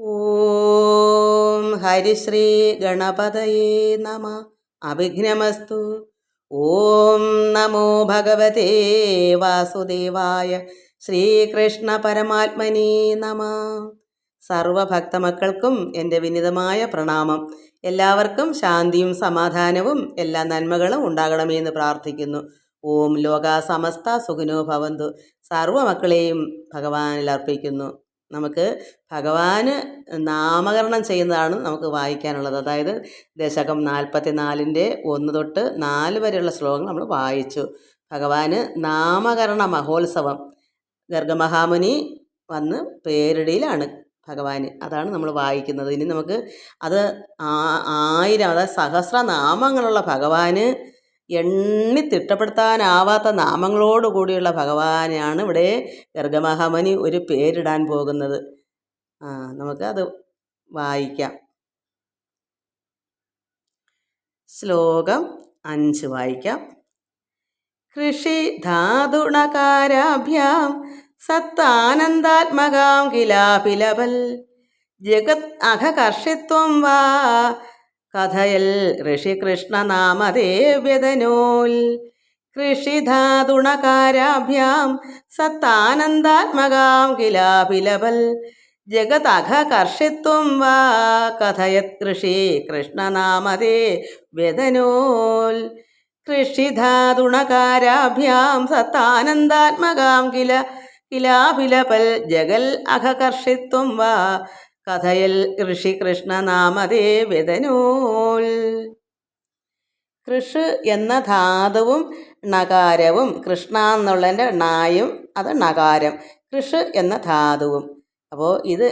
ഓം ഹരിശ്രീ ഗണപതയേ നമ. അഭിഘ്നമസ്തു. ഓം നമോ ഭഗവതേ വാസുദേവായ ശ്രീകൃഷ്ണ പരമാത്മനേ നമ. സർവഭക്തമക്കൾക്കും എന്റെ വിനിതമായ പ്രണാമം. എല്ലാവർക്കും ശാന്തിയും സമാധാനവും എല്ലാ നന്മകളും ഉണ്ടാകണമെന്ന് പ്രാർത്ഥിക്കുന്നു. ഓം ലോക സമസ്ത സുഖിനോ ഭവന്തു. സർവമക്കളെയും ഭഗവാനിൽ അർപ്പിക്കുന്നു. നമുക്ക് ഭഗവാന് നാമകരണം ചെയ്യുന്നതാണ് നമുക്ക് വായിക്കാനുള്ളത്. അതായത് ദശകം നാൽപ്പത്തി നാലിന്റെ ഒന്ന് തൊട്ട് നാല് വരെയുള്ള ശ്ലോകങ്ങൾ നമ്മൾ വായിച്ചു. ഭഗവാന് നാമകരണ മഹോത്സവം. ഗർഗമഹാമുനി വന്ന് പേരിടയിലാണ് ഭഗവാന്. അതാണ് നമ്മൾ വായിക്കുന്നത്. ഇനി നമുക്ക് അത് ആയിരം അതായത് സഹസ്രനാമങ്ങളുള്ള ഭഗവാന് എണ്ണി തിട്ടപ്പെടുത്താനാവാത്ത നാമങ്ങളോട് കൂടിയുള്ള ഭഗവാനാണ് ഇവിടെ ഗർഗമഹാമനി ഒരു പേരിടാൻ പോകുന്നത്. ആ നമുക്ക് അത് വായിക്കാം. ശ്ലോകം അഞ്ച് വായിക്കാം. കൃഷി ധാതുണകാരാഭ്യാം സത്താനന്ദാത്മകാം കിലാപിലബൽ. ജഗത് അഘകർഷിത്വം വാ കഥയൽ ഋഷികൃഷ്ണനാമതേ വ്യതനോൽ കൃഷിധാതുണകാരാഭ്യാം സത്താനന്ദാത്മകാം കിലാപിലവൽ ജഗതഘ കർഷിത്വം വാ കഥയത് കൃഷി കൃഷ്ണനാമതേ വ്യതനോൽ. കൃഷിധാതുണകാരാഭ്യാം സത്താനന്ദാത്മകാം കില കിലാപിലപൽ ജഗൽ അഘകർഷിത്വം വാ കഥയൽ ഋഷി കൃഷ്ണനാമതേ വ്യതനോൽ കൃഷ് എന്ന ധാതുവും നകാരവും കൃഷ്ണ എന്നുള്ളതിന്റെ ണായും അത് നകാരം കൃഷ് എന്ന ധാതുവും. അപ്പോൾ ഇത്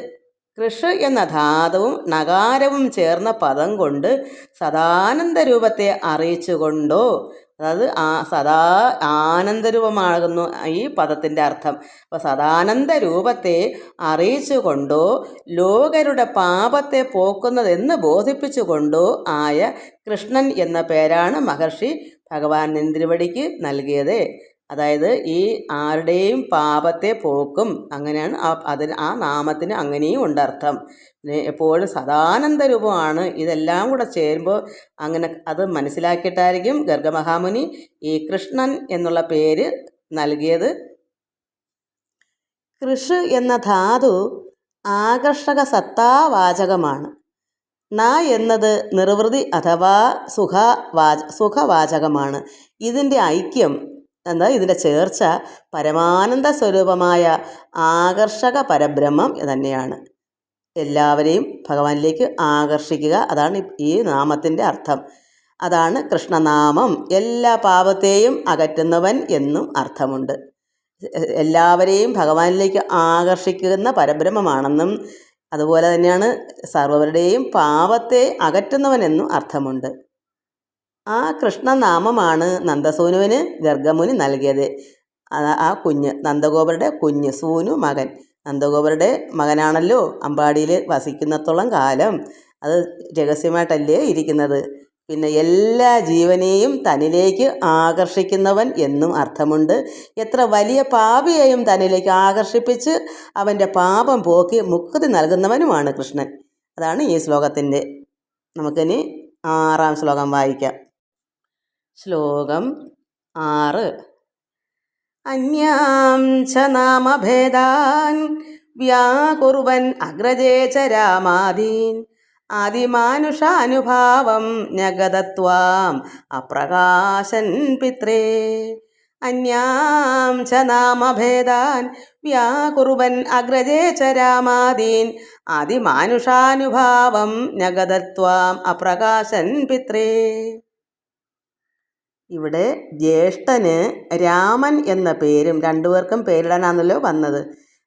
കൃഷ് എന്ന ധാതുവും നകാരവും ചേർന്ന പദം കൊണ്ട് സദാനന്ദ രൂപത്തെ അറിയിച്ചുകൊണ്ടോ അതായത് ആ സദാ ആനന്ദരൂപമാകുന്നു ഈ പദത്തിന്റെ അർത്ഥം. അപ്പോൾ സദാനന്ദ രൂപത്തെ അറിയിച്ചുകൊണ്ടോ ലോകരുടെ പാപത്തെ പോക്കുന്നതെന്ന് ബോധിപ്പിച്ചുകൊണ്ടോ ആയ കൃഷ്ണൻ എന്ന പേരാണ് മഹർഷി ഭഗവാൻ നെന്തിരുവടിക്ക് നൽകിയത്. അതായത് ഈ ആരുടെയും പാപത്തെ പോക്കും അങ്ങനെയാണ് അതിന് ആ നാമത്തിന് അങ്ങനെയും ഉണ്ട് അർത്ഥം. എപ്പോഴും സദാനന്ദ രൂപമാണ് ഇതെല്ലാം കൂടെ ചേരുമ്പോൾ അങ്ങനെ അത് മനസ്സിലാക്കിയിട്ടായിരിക്കും ഗർഗമഹാമുനി ഈ കൃഷ്ണൻ എന്നുള്ള പേര് നൽകിയത്. കൃഷ് എന്ന ധാതു ആകർഷക സത്താവാചകമാണ്. ന എന്നത് നിർവൃതി അഥവാ സുഖ വാച സുഖവാചകമാണ്. ഇതിന്റെ ഐക്യം എന്താ? ഇതിന്റെ ചേർച്ച പരമാനന്ദ സ്വരൂപമായ ആകർഷക പരബ്രഹ്മം തന്നെയാണ്. എല്ലാവരെയും ഭഗവാനിലേക്ക് ആകർഷിക്കുക. അതാണ് ഈ നാമത്തിന്റെ അർത്ഥം. അതാണ് കൃഷ്ണനാമം. എല്ലാ പാപത്തെയും അകറ്റുന്നവൻ എന്നും അർത്ഥമുണ്ട്. എല്ലാവരെയും ഭഗവാനിലേക്ക് ആകർഷിക്കുന്ന പരബ്രഹ്മമാണെന്നും അതുപോലെ തന്നെയാണ് സർവരുടെയും പാപത്തെ അകറ്റുന്നവൻ എന്നും അർത്ഥമുണ്ട്. ആ കൃഷ്ണനാമമാണ് നന്ദസൂനുവിന് ഗർഗമുനി നൽകിയത്. ആ- കുഞ്ഞ് നന്ദഗോപരുടെ കുഞ്ഞ് സൂനു മകൻ. നന്ദഗോപരുടെ മകനാണല്ലോ അമ്പാടിയിൽ വസിക്കുന്നത്തോളം കാലം. അത് രഹസ്യമായിട്ടല്ലേ ഇരിക്കുന്നത്? പിന്നെ എല്ലാ ജീവനെയും തന്നിലേക്ക് ആകർഷിക്കുന്നവൻ എന്നും അർത്ഥമുണ്ട്. എത്ര വലിയ പാപിയെയും തന്നിലേക്ക് ആകർഷിപ്പിച്ച് അവന്റെ പാപം പോക്കി മുക്തി നൽകുന്നവനുമാണ് കൃഷ്ണൻ. അതാണ് ഈ ശ്ലോകത്തിന്റെ. നമുക്കിനി ആറാം ശ്ലോകം വായിക്കാം. ശ്ലോകം ആറ്. അന്യാം ച നാമഭേദാൻ. വ്യാകുറുവൻ അഗ്രജേ ച രാമാദീൻ. ആദിമാനുഷാനുഭാവം ഞഗതത്വാം അപ്രകാശൻ പിത്രേ. അന്യാം ച നാമഭേദാൻ. വ്യാകുറുവൻ അഗ്രജേ ച രാമാദീൻ. ആദിമാനുഷാനുഭാവം ഞഗതത്വാം അപ്രകാശൻ പിത്രേ. ഇവിടെ ജ്യേഷ്ഠന് രാമൻ എന്ന പേരും രണ്ടുപേർക്കും പേരിടാനാണല്ലോ വന്നത്.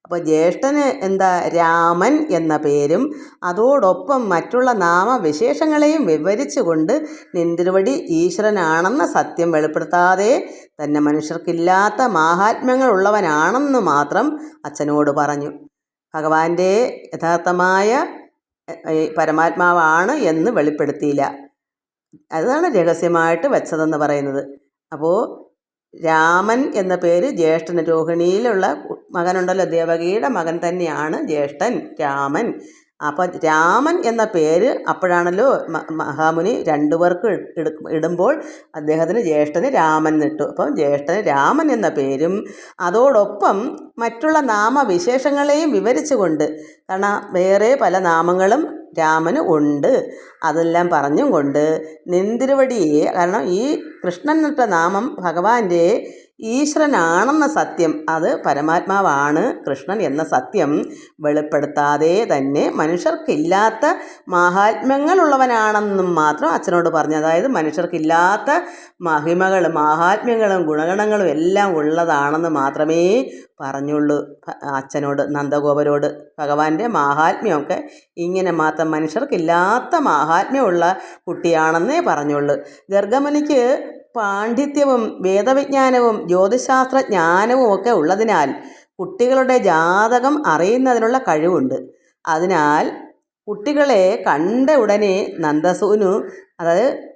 അപ്പോൾ ജ്യേഷ്ഠന് എന്താ രാമൻ എന്ന പേരും അതോടൊപ്പം മറ്റുള്ള നാമവിശേഷങ്ങളെയും വിവരിച്ചുകൊണ്ട് നിന്തിരുവടി ഈശ്വരനാണെന്ന സത്യം വെളിപ്പെടുത്താതെ തന്നെ മനുഷ്യർക്കില്ലാത്ത മാഹാത്മ്യങ്ങളുള്ളവനാണെന്ന് മാത്രം അച്ഛനോട് പറഞ്ഞു. ഭഗവാന്റെ യഥാർത്ഥമായ പരമാത്മാവാണ് എന്ന് വെളിപ്പെടുത്തിയില്ല. അതാണ് രഹസ്യമായിട്ട് വെച്ചതെന്ന് പറയുന്നത്. അപ്പോൾ രാമൻ എന്ന പേര് ജ്യേഷ്ഠന് രോഹിണിയിലുള്ള മകനുണ്ടല്ലോ ദേവകിയുടെ മകൻ തന്നെയാണ് ജ്യേഷ്ഠൻ രാമൻ. അപ്പം രാമൻ എന്ന പേര് അപ്പോഴാണല്ലോ മഹാമുനി രണ്ടു പേർക്ക് ഇടുമ്പോൾ അദ്ദേഹത്തിന് ജ്യേഷ്ഠന് രാമൻ നിട്ടു അപ്പം ജ്യേഷ്ഠന് രാമൻ എന്ന പേരും അതോടൊപ്പം മറ്റുള്ള നാമവിശേഷങ്ങളെയും വിവരിച്ചുകൊണ്ട് കാരണം വേറെ പല നാമങ്ങളും രാമന് ഉണ്ട്. അതെല്ലാം പറഞ്ഞും കൊണ്ട് നിന്തിരുവടിയെ കാരണം ഈ കൃഷ്ണൻ എന്നിട്ട നാമം ഭഗവാന്റെ ഈശ്വരനാണെന്ന സത്യം അത് പരമാത്മാവാണ് കൃഷ്ണൻ എന്ന സത്യം വെളിപ്പെടുത്താതെ തന്നെ മനുഷ്യർക്കില്ലാത്ത മാഹാത്മ്യങ്ങളുള്ളവനാണെന്നും മാത്രം അച്ഛനോട് പറഞ്ഞു. അതായത് മനുഷ്യർക്കില്ലാത്ത മഹിമകളും മഹാത്മ്യങ്ങളും ഗുണഗണങ്ങളും എല്ലാം ഉള്ളതാണെന്ന് മാത്രമേ പറഞ്ഞുള്ളൂ അച്ഛനോട് നന്ദഗോപരോട്. ഭഗവാന്റെ മാഹാത്മ്യമൊക്കെ ഇങ്ങനെ മാത്രം മനുഷ്യർക്കില്ലാത്ത മാഹാത്മ്യമുള്ള കുട്ടിയാണെന്നേ പറഞ്ഞുള്ളൂ. ഗർഗമുനിക്ക് പാണ്ഡിത്യവും വേദവിജ്ഞാനവും ജ്യോതിശാസ്ത്ര ജ്ഞാനവും ഒക്കെ ഉള്ളതിനാൽ കുട്ടികളുടെ ജാതകം അറിയുന്നതിനുള്ള കഴിവുണ്ട്. അതിനാൽ കുട്ടികളെ കണ്ട ഉടനെ നന്ദസൂനു അതായത്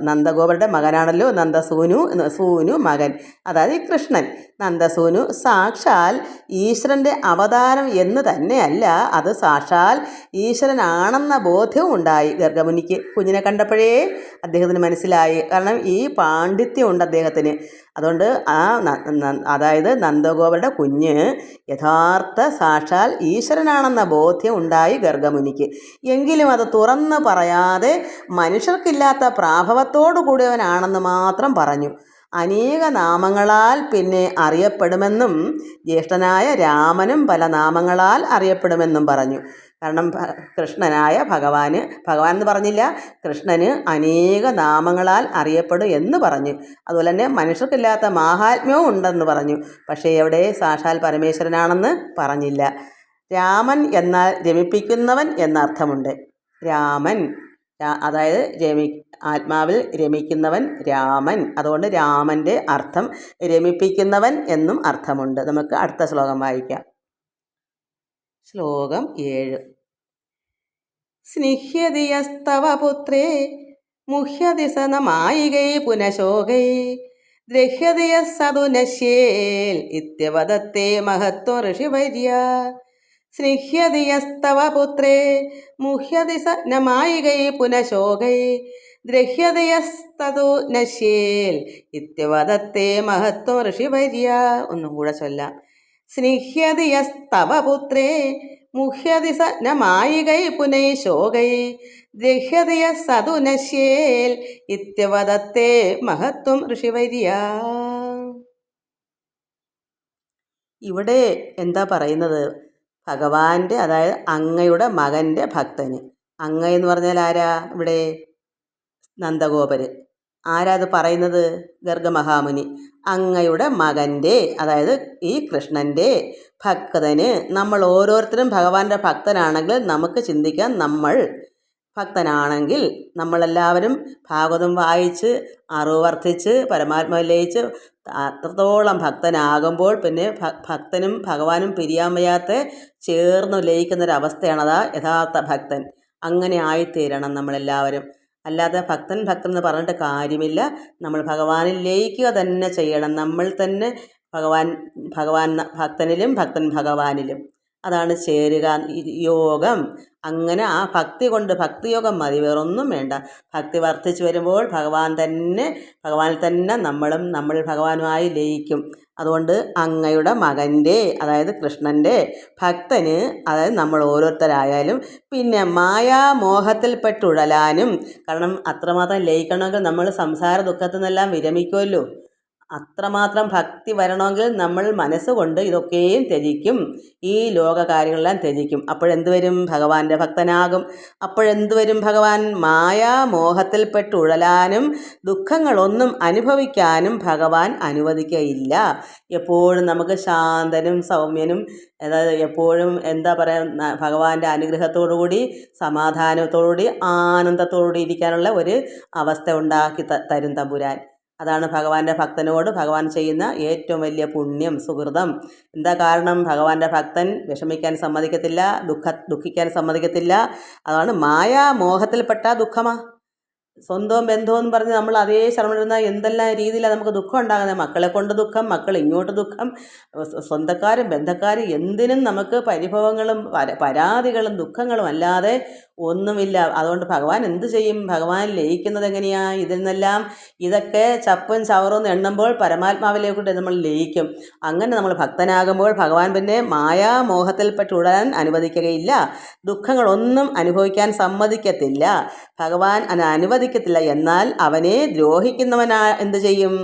നന്ദഗോപരുടെ മകനാണല്ലോ നന്ദസൂനു സൂനു മകൻ. അതായത് കൃഷ്ണൻ. നന്ദസൂനു സാക്ഷാൽ ഈശ്വരന്റെ അവതാരം എന്ന് തന്നെയല്ല അത് സാക്ഷാൽ ഈശ്വരനാണെന്ന ബോധ്യവും ഉണ്ടായി ഗർഗമുനിക്ക്. കുഞ്ഞിനെ കണ്ടപ്പോഴേ അദ്ദേഹത്തിന് മനസ്സിലായി. കാരണം ഈ പാണ്ഡിത്യം ഉണ്ട് അദ്ദേഹത്തിന്. അതുകൊണ്ട് ആ അതായത് നന്ദഗോപരുടെ കുഞ്ഞ് യഥാർത്ഥ സാക്ഷാൽ ഈശ്വരനാണെന്ന ബോധ്യം ഉണ്ടായി ഗർഗമുനിക്ക്. എങ്കിലും അത് തുറന്ന് പറയാതെ മനുഷ്യർക്കില്ലാത്ത പ്രാഭവത്തോടു കൂടിയവനാണെന്ന് മാത്രം പറഞ്ഞു. അനേക നാമങ്ങളാൽ പിന്നെ അറിയപ്പെടുമെന്നും ജ്യേഷ്ഠനായ രാമനും പല നാമങ്ങളാൽ അറിയപ്പെടുമെന്നും പറഞ്ഞു. കാരണം കൃഷ്ണനായ ഭഗവാന് ഭഗവാൻ എന്ന് പറഞ്ഞില്ല കൃഷ്ണന് അനേക നാമങ്ങളാൽ അറിയപ്പെടും എന്ന് പറഞ്ഞു. അതുപോലെ തന്നെ മനുഷ്യർക്കില്ലാത്ത മാഹാത്മ്യവും ഉണ്ടെന്ന് പറഞ്ഞു. പക്ഷേ എവിടെ സാക്ഷാൽ പരമേശ്വരനാണെന്ന് പറഞ്ഞില്ല. രാമൻ എന്നാൽ രമിപ്പിക്കുന്നവൻ എന്നർത്ഥമുണ്ട്. രാമൻ അതായത് രമി ആത്മാവിൽ രമിക്കുന്നവൻ രാമൻ. അതുകൊണ്ട് രാമന്റെ അർത്ഥം രമിപ്പിക്കുന്നവൻ എന്നും അർത്ഥമുണ്ട്. നമുക്ക് അടുത്ത ശ്ലോകം വായിക്കാം. ശ്ലോകം ഏഴ്. സ്നിഹ്യതിയസ്തവ പുത്രേ മുഹ്യതി സനമായികൈ പുനശോകൈ ദ്രഹ്യതിയ സതു നശ്യേൽ ഇത്യവദത്തെ മഹത്വ ഋഷിവര്യ. സ്നിഹ്യതിയസ്തവ പുത്രേ മുഹ്യതി സ നമായികൈ പുനശോകൈ ദ്രഹ്യതയസ്തതു നശ്യേൽ ഇത്യവദത്തെ മഹത്വ ഋഷിവര്യ. ഒന്നും കൂടെ ചൊല്ലാം. സ്നിഹ്യതിയസ്തവ പുത്രേ മുഹ്യതി സ നമായികൈ മായികൈ പുനൈ ശോകൈ ദ്രഹ്യതയ സതു നശ്യേൽ ഇത്യവദത്തെ മഹത്വം ഋഷിവര്യ. ഇവിടെ എന്താ പറയുന്നത്? ഭഗവാന്റെ അതായത് അങ്ങയുടെ മകന്റെ ഭക്തന്. അങ്ങ എന്ന് പറഞ്ഞാൽ ആരാ ഇവിടെ? നന്ദഗോപര്. ആരാ അത് പറയുന്നത്? ഗർഗമഹാമുനി. അങ്ങയുടെ മകന്റെ അതായത് ഈ കൃഷ്ണന്റെ ഭക്തന്. നമ്മൾ ഓരോരുത്തരും ഭഗവാന്റെ ഭക്തനാണെങ്കിൽ നമുക്ക് ചിന്തിക്കാം നമ്മൾ ഭക്തനാണെങ്കിൽ നമ്മളെല്ലാവരും ഭാഗവതം വായിച്ച് അറിവ് വർദ്ധിച്ച് പരമാത്മാവ് ലയിച്ച് അത്രത്തോളം ഭക്തനാകുമ്പോൾ പിന്നെ ഭക്തനും ഭഗവാനും പിരിയാൻ വയ്യാത്ത ചേർന്ന് ലയിക്കുന്നൊരവസ്ഥയാണതാ യഥാർത്ഥ ഭക്തൻ. അങ്ങനെ ആയിത്തീരണം നമ്മളെല്ലാവരും. അല്ലാതെ ഭക്തൻ ഭക്തൻ എന്ന് പറഞ്ഞിട്ട് കാര്യമില്ല. നമ്മൾ ഭഗവാനിൽ ലയിക്കുക തന്നെ ചെയ്യണം. നമ്മൾ തന്നെ ഭഗവാൻ ഭഗവാൻ ഭക്തനിലും ഭക്തൻ ഭഗവാനിലും. അതാണ് ചേരുക യോഗം. അങ്ങനെ ആ ഭക്തി കൊണ്ട് ഭക്തിയോഗം മതി വേറൊന്നും വേണ്ട. ഭക്തി വർദ്ധിച്ചു വരുമ്പോൾ ഭഗവാൻ തന്നെ ഭഗവാനിൽ തന്നെ നമ്മളും നമ്മൾ ഭഗവാനുമായി ലയിക്കും. അതുകൊണ്ട് അങ്ങയുടെ മകന്റെ അതായത് കൃഷ്ണന്റെ ഭക്തന് അതായത് നമ്മൾ ഓരോരുത്തരായാലും പിന്നെ മായാമോഹത്തിൽപ്പെട്ടുഴലാനും കാരണം അത്രമാത്രം ലയിക്കണമെങ്കിൽ നമ്മൾ സംസാര ദുഃഖത്തിൽ നിന്നെല്ലാം വിരമിക്കുമല്ലോ അത്രമാത്രം ഭക്തി വരണമെങ്കിൽ നമ്മൾ മനസ്സുകൊണ്ട് ഇതൊക്കെയും ത്യജിക്കും. ഈ ലോകകാര്യങ്ങളെല്ലാം ത്യജിക്കും. അപ്പോഴെന്ത് വരും ഭഗവാന്റെ ഭക്തനാകും. അപ്പോഴെന്ത് വരും ഭഗവാൻ മായാമോഹത്തിൽപ്പെട്ട് ഉഴലാനും ദുഃഖങ്ങളൊന്നും അനുഭവിക്കാനും ഭഗവാൻ അനുവദിക്കയില്ല. എപ്പോഴും നമുക്ക് ശാന്തനും സൗമ്യനും അതായത് എപ്പോഴും എന്താ പറയുക ഭഗവാന്റെ അനുഗ്രഹത്തോടുകൂടി സമാധാനത്തോടുകൂടി ആനന്ദത്തോടുകൂടി ഇരിക്കാനുള്ള ഒരു അവസ്ഥ ഉണ്ടാക്കി തരും തമ്പുരാൻ. അതാണ് ഭഗവാന്റെ ഭക്തനോട് ഭഗവാൻ ചെയ്യുന്ന ഏറ്റവും വലിയ പുണ്യം സുഹൃതം. എന്താ കാരണം? ഭഗവാന്റെ ഭക്തൻ വിഷമിക്കാൻ സമ്മതിക്കത്തില്ല ദുഃഖ ദുഃഖിക്കാൻ സമ്മതിക്കത്തില്ല. അതാണ് മായാമോഹത്തിൽപ്പെട്ട ദുഃഖമാ. സ്വന്തവും ബന്ധവും എന്ന് പറഞ്ഞ് നമ്മൾ അതേ ശർമ്മ എന്തെല്ലാം രീതിയിലാണ് നമുക്ക് ദുഃഖം ഉണ്ടാകുന്നത്? മക്കളെ കൊണ്ട് ദുഃഖം മക്കൾ ഇങ്ങോട്ട് ദുഃഖം സ്വ- സ്വന്തക്കാരും ബന്ധക്കാരും എന്തിനും നമുക്ക് പരിഭവങ്ങളും പരാതികളും ദുഃഖങ്ങളും അല്ലാതെ ഒന്നുമില്ല. അതുകൊണ്ട് ഭഗവാൻ എന്ത് ചെയ്യും? ഭഗവാൻ ലയിക്കുന്നത് എങ്ങനെയാ? ഇതിൽ നിന്നെല്ലാം ഇതൊക്കെ ചപ്പും ചവറും എണ്ണുമ്പോൾ പരമാത്മാവിലേക്കൂടെ നമ്മൾ ലയിക്കും. അങ്ങനെ നമ്മൾ ഭക്തനാകുമ്പോൾ ഭഗവാൻ പിന്നെ മായാമോഹത്തിൽപ്പെട്ട് ഉടരാൻ അനുവദിക്കുകയില്ല. ദുഃഖങ്ങളൊന്നും അനുഭവിക്കാൻ സമ്മതിക്കത്തില്ല. ഭഗവാൻ അത് അനുവദിക്കത്തില്ല എന്നാൽ അവനെ ദ്രോഹിക്കുന്നവനാ എന്ത് ചെയ്യും?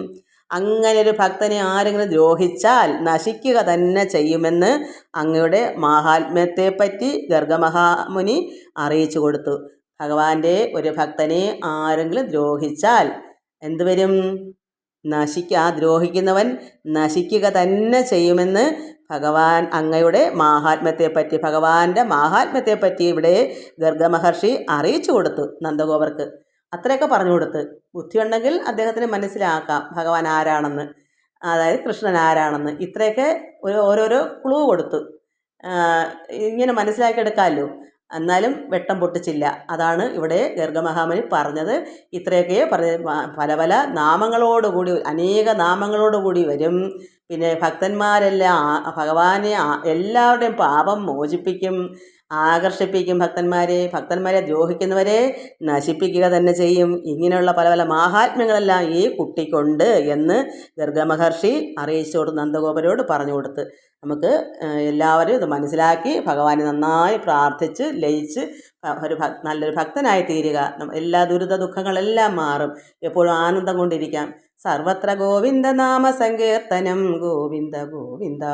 അങ്ങനെ ഒരു ഭക്തനെ ആരെങ്കിലും ദ്രോഹിച്ചാൽ നശിക്കുക തന്നെ ചെയ്യുമെന്ന് അങ്ങയുടെ മഹാത്മ്യത്തെപ്പറ്റി ഗർഗമഹാമുനി അറിയിച്ചു കൊടുത്തു. ഭഗവാന്റെ ഒരു ഭക്തനെ ആരെങ്കിലും ദ്രോഹിച്ചാൽ എന്തുവരും നശിക്ക ആ ദ്രോഹിക്കുന്നവൻ നശിക്കുക തന്നെ ചെയ്യുമെന്ന് ഭഗവാൻ അങ്ങയുടെ മാഹാത്മ്യത്തെപ്പറ്റി ഭഗവാന്റെ മാഹാത്മ്യത്തെപ്പറ്റി ഇവിടെ ഗർഗമഹർഷി അറിയിച്ചു കൊടുത്തു നന്ദഗോപർക്ക് അത്രയൊക്കെ പറഞ്ഞു കൊടുത്ത്. ബുദ്ധിയുണ്ടെങ്കിൽ അദ്ദേഹത്തിന് മനസ്സിലാക്കാം ഭഗവാൻ ആരാണെന്ന്. അതായത് കൃഷ്ണൻ ആരാണെന്ന്. ഇത്രയൊക്കെ ഒരു ഓരോരോ ക്ലൂ കൊടുത്തു. ഇങ്ങനെ മനസ്സിലാക്കിയെടുക്കാമല്ലോ. എന്നാലും വെട്ടം പൊട്ടിച്ചില്ല. അതാണ് ഇവിടെ ഗർഗമഹാമനി പറഞ്ഞത്. ഇത്രയൊക്കെ പറഞ്ഞ പല പല നാമങ്ങളോടുകൂടി അനേക നാമങ്ങളോടുകൂടി വരും. പിന്നെ ഭക്തന്മാരെല്ലാം ഭഗവാനെ എല്ലാവരുടെയും പാപം മോചിപ്പിക്കും. ആകർഷിപ്പിക്കും ഭക്തന്മാരെ ഭക്തന്മാരെ ദ്രോഹിക്കുന്നവരെ നശിപ്പിക്കുക തന്നെ ചെയ്യും. ഇങ്ങനെയുള്ള പല പല മാഹാത്മ്യങ്ങളെല്ലാം ഈ കുട്ടിക്കുണ്ട് എന്ന് ഗർഗമഹർഷി അറിയിച്ചു കൊടുത്ത് നന്ദഗോപരോട് പറഞ്ഞു കൊടുത്ത് നമുക്ക് എല്ലാവരും ഇത് മനസ്സിലാക്കി ഭഗവാനെ നന്നായി പ്രാർത്ഥിച്ച് ലയിച്ച് ഒരു ഭക് നല്ലൊരു ഭക്തനായി തീരുക എല്ലാ ദുരിത ദുഃഖങ്ങളെല്ലാം മാറും. എപ്പോഴും ആനന്ദം കൊണ്ടിരിക്കാം. സർവത്ര ഗോവിന്ദ നാമ സങ്കീർത്തനം. ഗോവിന്ദ ഗോവിന്ദ.